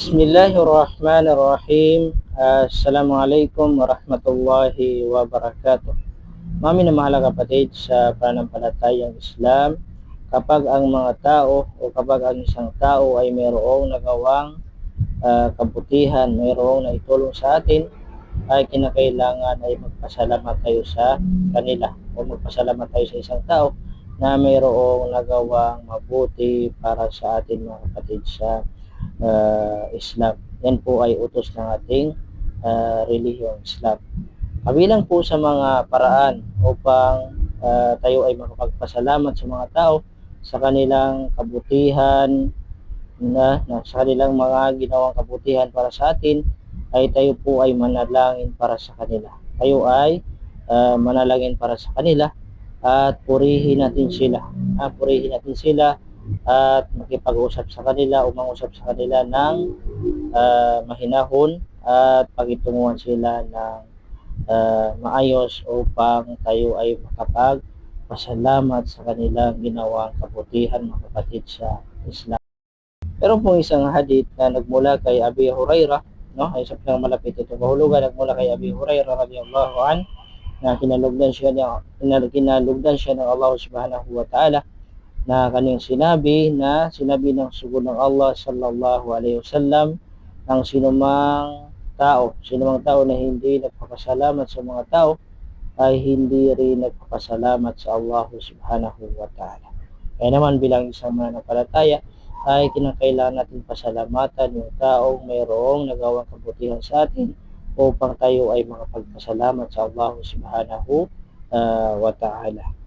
Bismillahirrahmanirrahim. Assalamualaikum warahmatullahi wabarakatuh. Mami na mahal kapatid sa pananampalatayang Islam, kapag ang mga tao o kapag ang isang tao ay mayroong nagawang uh, kabutihan, mayroong naitulong sa atin, ay kinakailangan ay magpasalamat tayo sa kanila o magpasalamat tayo sa isang tao na mayroong nagawang mabuti para sa atin mga kapatid sa uh, Islam. Yan po ay utos ng ating uh, relihiyon, Islam. Kabilang po sa mga paraan upang uh, tayo ay makapagpasalamat sa mga tao sa kanilang kabutihan na, na sa kanilang mga ginawang kabutihan para sa atin ay tayo po ay manalangin para sa kanila. Tayo ay uh, manalangin para sa kanila at purihin natin sila. Ah, purihin natin sila at makipag-usap sa kanila o mangusap sa kanila ng uh, mahinahon at pagitunguhan sila ng uh, maayos upang tayo ay makapag pasalamat sa kanilang ginawang kabutihan mga kapatid sa Islam. Pero pong isang hadith na nagmula kay Abi Huraira, no, ay sa malapit ito kahulugan, nagmula kay Abi Huraira radhiyallahu an na kinalugdan siya niya, kinalugdan siya ng Allah subhanahu wa ta'ala na kaning sinabi na sinabi ng sugod ng Allah sallallahu alaihi wasallam ang sinumang tao, sinumang tao na hindi nagpapasalamat sa mga tao ay hindi rin nagpapasalamat sa Allah subhanahu wa ta'ala. Kaya naman bilang isang mananampalataya ay kinakailangan natin pasalamatan yung taong mayroong nagawang kabutihan sa atin upang tayo ay makapagpasalamat sa Allah subhanahu uh, wa ta'ala.